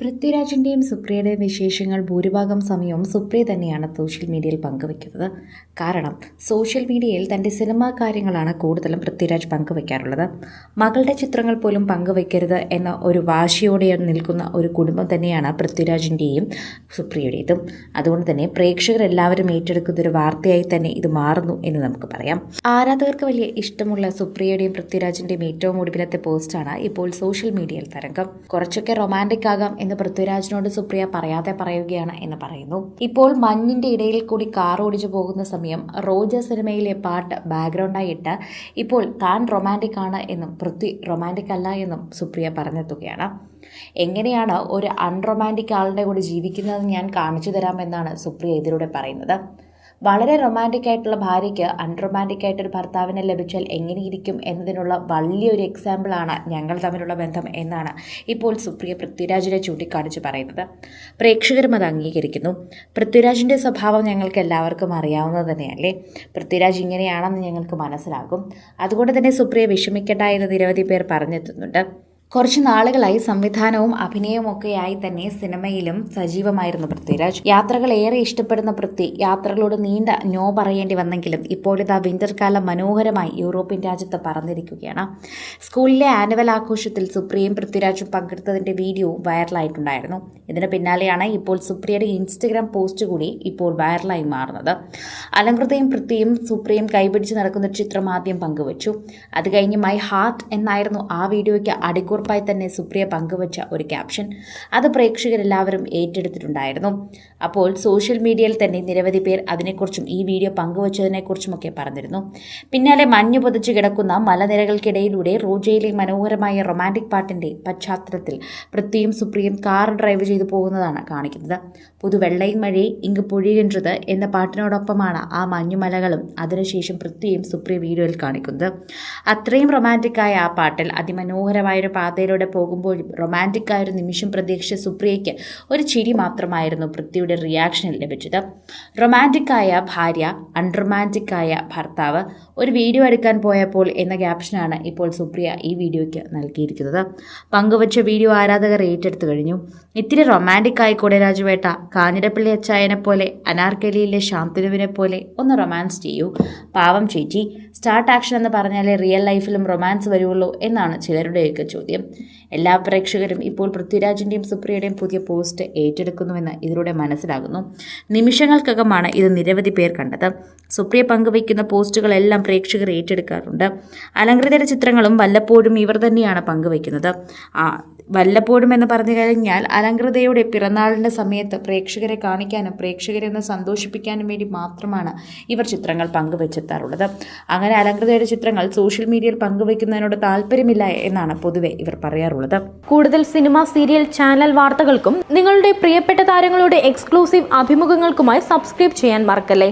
പൃഥ്വിരാജിന്റെയും സുപ്രിയയുടെയും വിശേഷങ്ങൾ ഭൂരിഭാഗം സമയവും സുപ്രിയ തന്നെയാണ് സോഷ്യൽ മീഡിയയിൽ പങ്കുവയ്ക്കുന്നത് കാരണം സോഷ്യൽ മീഡിയയിൽ തന്റെ സിനിമാ കാര്യങ്ങളാണ് കൂടുതലും പൃഥ്വിരാജ് പങ്കുവയ്ക്കാറുള്ളത് മകളുടെ ചിത്രങ്ങൾ പോലും പങ്കുവയ്ക്കരുത് എന്ന ഒരു വാശിയോടെ നിൽക്കുന്ന ഒരു കുടുംബം തന്നെയാണ് പൃഥ്വിരാജിന്റെയും സുപ്രിയയുടേതും. അതുകൊണ്ട് തന്നെ പ്രേക്ഷകരെല്ലാവരും ഏറ്റെടുക്കുന്ന ഒരു വാർത്തയായി തന്നെ ഇത് മാറുന്നു എന്ന് നമുക്ക് പറയാം. ആരാധകർക്ക് വലിയ ഇഷ്ടമുള്ള സുപ്രിയയുടെയും പൃഥ്വിരാജിന്റെയും ഏറ്റവും ഒടുവിലത്തെ പോസ്റ്റാണ് ഇപ്പോൾ സോഷ്യൽ മീഡിയയിൽ തരംഗം. കുറച്ചൊക്കെ റൊമാന്റിക് ആകാം എന്ന് പൃഥ്വിരാജിനോട് സുപ്രിയ പറയാതെ പറയുകയാണ് എന്ന് പറയുന്നു. ഇപ്പോൾ മഞ്ഞിന്റെ ഇടയിൽ കൂടി കാർ ഓടിച്ചു പോകുന്ന സമയം റോജ സിനിമയിലെ പാട്ട് ബാക്ക്ഗ്രൗണ്ടായി ഇട്ട് ഇപ്പോൾ താൻ റൊമാന്റിക് ആണ് എന്നും പൃഥ്വി റൊമാന്റിക് അല്ല എന്നും സുപ്രിയ പറഞ്ഞെത്തുകയാണ്. എങ്ങനെയാണ് ഒരു അൺറൊമാന്റിക് ആളുടെ കൂടെ ജീവിക്കുന്നതെന്ന് ഞാൻ കാണിച്ചു തരാമെന്നാണ് സുപ്രിയ ഇതിലൂടെ പറയുന്നത്. വളരെ റൊമാന്റിക് ആയിട്ടുള്ള ഭാര്യയ്ക്ക് അൺറൊമാന്റിക് ആയിട്ടൊരു ഭർത്താവിനെ ലഭിച്ചാൽ എങ്ങനെയിരിക്കും എന്നതിനുള്ള വലിയൊരു എക്സാമ്പിളാണ് ഞങ്ങൾ തമ്മിലുള്ള ബന്ധം എന്നാണ് ഇപ്പോൾ സുപ്രിയ പൃഥ്വിരാജിനെ ചൂണ്ടിക്കാണിച്ച് പറയുന്നത്. പ്രേക്ഷകരും അത് അംഗീകരിക്കുന്നു. പൃഥ്വിരാജിന്റെ സ്വഭാവം ഞങ്ങൾക്ക് എല്ലാവർക്കും അറിയാവുന്നത് തന്നെയല്ലേ? പൃഥ്വിരാജ് ഇങ്ങനെയാണെന്ന് ഞങ്ങൾക്ക് മനസ്സിലാകും. അതുകൊണ്ട് തന്നെ സുപ്രിയ വിഷമിക്കേണ്ട എന്ന് നിരവധി പേർ പറഞ്ഞെത്തുന്നുണ്ട്. കുറച്ച് നാളുകളായി സംവിധാനവും അഭിനയവും ഒക്കെയായി തന്നെ സിനിമയിലും സജീവമായിരുന്നു പൃഥ്വിരാജ്. യാത്രകൾ ഏറെ ഇഷ്ടപ്പെടുന്ന പൃഥ്വി യാത്രകളോട് നീണ്ട നോ പറയേണ്ടി വന്നെങ്കിലും ഇപ്പോഴിതാ വിന്റർ കാലം മനോഹരമായി യൂറോപ്യൻ രാജ്യത്ത് പറന്നിരിക്കുകയാണ്. സ്കൂളിലെ ആനുവൽ ആഘോഷത്തിൽ സുപ്രിയയും പൃഥ്വിരാജും പങ്കെടുത്തതിന്റെ വീഡിയോ വൈറലായിട്ടുണ്ടായിരുന്നു. ഇതിന് പിന്നാലെയാണ് ഇപ്പോൾ സുപ്രിയയുടെ ഇൻസ്റ്റഗ്രാം പോസ്റ്റ് കൂടി ഇപ്പോൾ വൈറലായി മാറുന്നത്. അലങ്കൃതയും പൃഥ്വിയും സുപ്രിയയും കൈപിടിച്ച് നടക്കുന്ന ചിത്രം ആദ്യം പങ്കുവച്ചു. അത് കഴിഞ്ഞ് മൈ ഹാർട്ട് എന്നായിരുന്നു ആ വീഡിയോയ്ക്ക് കുറിപ്പായി തന്നെ സുപ്രിയ പങ്കുവച്ച ഒരു ക്യാപ്ഷൻ അത് പ്രേക്ഷകരെല്ലാവരും ഏറ്റെടുത്തിട്ടുണ്ടായിരുന്നു. അപ്പോൾ സോഷ്യൽ മീഡിയയിൽ തന്നെ നിരവധി പേർ അതിനെക്കുറിച്ചും ഈ വീഡിയോ പങ്കുവച്ചതിനെക്കുറിച്ചുമൊക്കെ പറഞ്ഞിരുന്നു. പിന്നാലെ മഞ്ഞു പൊതിച്ചു കിടക്കുന്ന മലനിരകൾക്കിടയിലൂടെ റോജയിലെ മനോഹരമായ റൊമാന്റിക് പാട്ടിന്റെ പശ്ചാത്തലത്തിൽ പൃഥ്വിയും സുപ്രിയും കാർ ഡ്രൈവ് ചെയ്തു പോകുന്നതാണ് കാണിക്കുന്നത്. പുതുവെള്ളയും മഴയെ ഇങ്ക് പൊഴിയുന്നത് എന്ന പാട്ടിനോടൊപ്പമാണ് ആ മഞ്ഞുമലകളും അതിനുശേഷം പൃഥ്വിയും സുപ്രിയ വീഡിയോയിൽ കാണിക്കുന്നത്. അത്രയും റൊമാന്റിക്കായ ആ പാട്ടിൽ അതിമനോഹരമായൊരു പാ പാതയിലൂടെ പോകുമ്പോഴും റൊമാന്റിക്കായ ഒരു നിമിഷം പ്രതീക്ഷിച്ച സുപ്രിയയ്ക്ക് ഒരു ചിരി മാത്രമായിരുന്നു പൃഥ്വിയുടെ റിയാക്ഷനിൽ ലഭിച്ചത്. റൊമാന്റിക്കായ ഭാര്യ അൺറൊമാന്റിക്കായ ഭർത്താവ് ഒരു വീഡിയോ എടുക്കാൻ പോയപ്പോൾ എന്ന ക്യാപ്ഷനാണ് ഇപ്പോൾ സുപ്രിയ ഈ വീഡിയോയ്ക്ക് നൽകിയിരിക്കുന്നത്. പങ്കുവച്ച വീഡിയോ ആരാധകർ ഏറ്റെടുത്തു കഴിഞ്ഞു. ഇത്തിരി റൊമാന്റിക് ആയിക്കൂടെ രാജുവേട്ട കാഞ്ഞിരപ്പള്ളി അച്ചായനെ പോലെ അനാർക്കലിയിലെ ശാന്തനുവിനെ പോലെ ഒന്ന് റൊമാൻസ് ചെയ്യൂ. പാവം ചേച്ചി സ്റ്റാർട്ട് ആക്ഷൻ എന്ന് പറഞ്ഞാലേ റിയൽ ലൈഫിലും റൊമാൻസ് വരുള്ളൂ എന്നാണ് ചിലരുടെയൊക്കെ ചോദ്യം. എല്ലാ പ്രേക്ഷകരും ഇപ്പോൾ പൃഥ്വിരാജിന്റെയും സുപ്രിയയുടെയും പുതിയ പോസ്റ്റ് ഏറ്റെടുക്കുന്നുവെന്ന് ഇതിലൂടെ മനസ്സിലാകുന്നു. നിമിഷങ്ങൾക്കകമാണ് ഇത് നിരവധി പേർ കണ്ടത്. സുപ്രിയ പങ്കുവയ്ക്കുന്ന പോസ്റ്റുകളെല്ലാം പ്രേക്ഷകർ ഏറ്റെടുക്കാറുണ്ട്. അലങ്കൃതയുടെ ചിത്രങ്ങളും വല്ലപ്പോഴും ഇവർ തന്നെയാണ് പങ്കുവയ്ക്കുന്നത്. വല്ലപ്പോഴും എന്ന് പറഞ്ഞു കഴിഞ്ഞാൽ അലങ്കൃതയുടെ പിറന്നാളിന്റെ സമയത്ത് പ്രേക്ഷകരെ കാണിക്കാനും പ്രേക്ഷകരെ ഒന്ന് സന്തോഷിപ്പിക്കാനും വേണ്ടി മാത്രമാണ് ഇവർ ചിത്രങ്ങൾ പങ്കുവെച്ചെത്താറുള്ളത്. അങ്ങനെ അലങ്കൃതയുടെ ചിത്രങ്ങൾ സോഷ്യൽ മീഡിയയിൽ പങ്കുവയ്ക്കുന്നതിനോട് താല്പര്യമില്ല എന്നാണ് പൊതുവെ ഇവർ പറയാറുള്ളത്. കൂടുതൽ സിനിമ സീരിയൽ ചാനൽ വാർത്തകൾക്കും നിങ്ങളുടെ പ്രിയപ്പെട്ട താരങ്ങളുടെ എക്സ്ക്ലൂസീവ് അഭിമുഖങ്ങൾക്കുമായി സബ്സ്ക്രൈബ് ചെയ്യാൻ മറക്കല്ലേ?